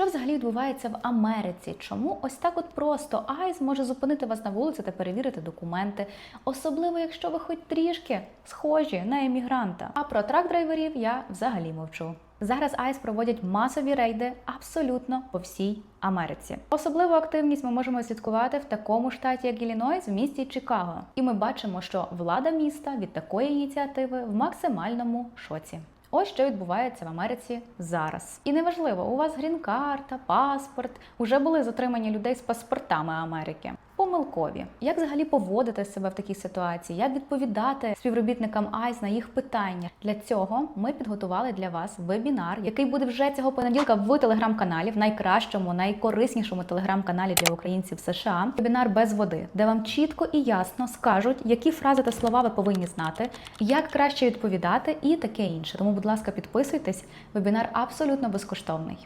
Що взагалі відбувається в Америці? Чому ось так от просто Айс може зупинити вас на вулиці та перевірити документи, особливо якщо ви хоч трішки схожі на емігранта. А про трак-драйверів я взагалі мовчу. Зараз Айс проводять масові рейди абсолютно по всій Америці. Особливу активність ми можемо слідкувати в такому штаті, як Іллінойс, в місті Чикаго. І ми бачимо, що влада міста від такої ініціативи в максимальному шоці. Ось що відбувається в Америці зараз. І неважливо, у вас грін-карта, паспорт, уже були затримані людей з паспортами Америки. Помилкові. Як взагалі поводити себе в такій ситуації? Як відповідати співробітникам АЙС на їх питання? Для цього ми підготували для вас вебінар, який буде вже цього понеділка в телеграм-каналі, в найкращому, найкориснішому телеграм-каналі для українців США. Вебінар без води, де вам чітко і ясно скажуть, які фрази та слова ви повинні знати, як краще відповідати і таке інше. Тому, будь ласка, підписуйтесь. Вебінар абсолютно безкоштовний.